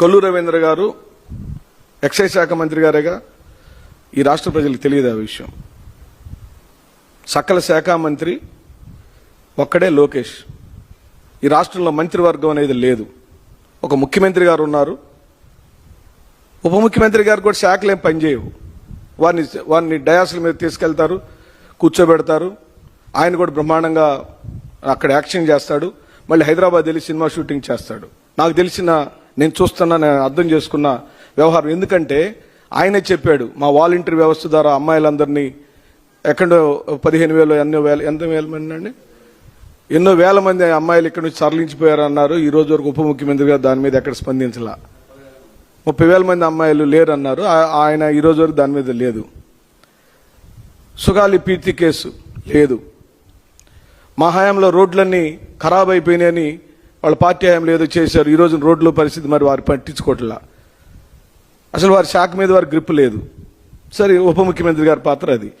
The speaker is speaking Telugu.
కొల్లు రవీంద్ర గారు ఎక్సైజ్ శాఖ మంత్రి గారేగా ఈ రాష్ట్ర ప్రజలకు తెలియదు ఆ విషయం. సకల శాఖ మంత్రి ఒక్కడే లోకేష్. ఈ రాష్ట్రంలో మంత్రివర్గం అనేది లేదు. ఒక ముఖ్యమంత్రి గారు ఉన్నారు. ఉప ముఖ్యమంత్రి గారు కూడా శాఖలు ఏం పనిచేయవు వారిని వారిని డయాసుల మీద తీసుకెళ్తారు కూర్చోబెడతారు. ఆయన కూడా బ్రహ్మాండంగా అక్కడ యాక్షన్ చేస్తాడు. మళ్ళీ హైదరాబాద్ వెళ్ళి సినిమా షూటింగ్ చేస్తాడు. నాకు తెలిసిన నేను చూస్తున్నా నేను అర్థం చేసుకున్న వ్యవహారం. ఎందుకంటే ఆయనే చెప్పాడు మా వాలంటీర్ వ్యవస్థ ద్వారా అమ్మాయిలందరినీ ఎక్కడో పదిహేను వేలు ఎన్నో వేల ఎంత వేల మంది అండి? ఎన్నో వేల మంది అమ్మాయిలు ఇక్కడ నుంచి తరలించిపోయారన్నారు. ఈ రోజు వరకు ఉప ముఖ్యమంత్రి గారు దాని మీద ఎక్కడ స్పందించలా. ముప్పై వేల మంది అమ్మాయిలు లేరు అన్నారు ఆయన ఈ రోజు వరకు దాని మీద లేదు. సుగాలి పీర్తి కేసు లేదు. మా హయాంలో రోడ్లన్నీ ఖరాబ్ అయిపోయినాయని వాళ్ళ పార్టీ హయాంలో ఏదో చేశారు ఈరోజు రోజు రోడ్ల పరిస్థితి మరి వారు పట్టించుకోవట్లా. అసలు వారి శాఖ మీద వారి గ్రిప్ లేదు. సరే ఉప ముఖ్యమంత్రి గారి పాత్ర అది.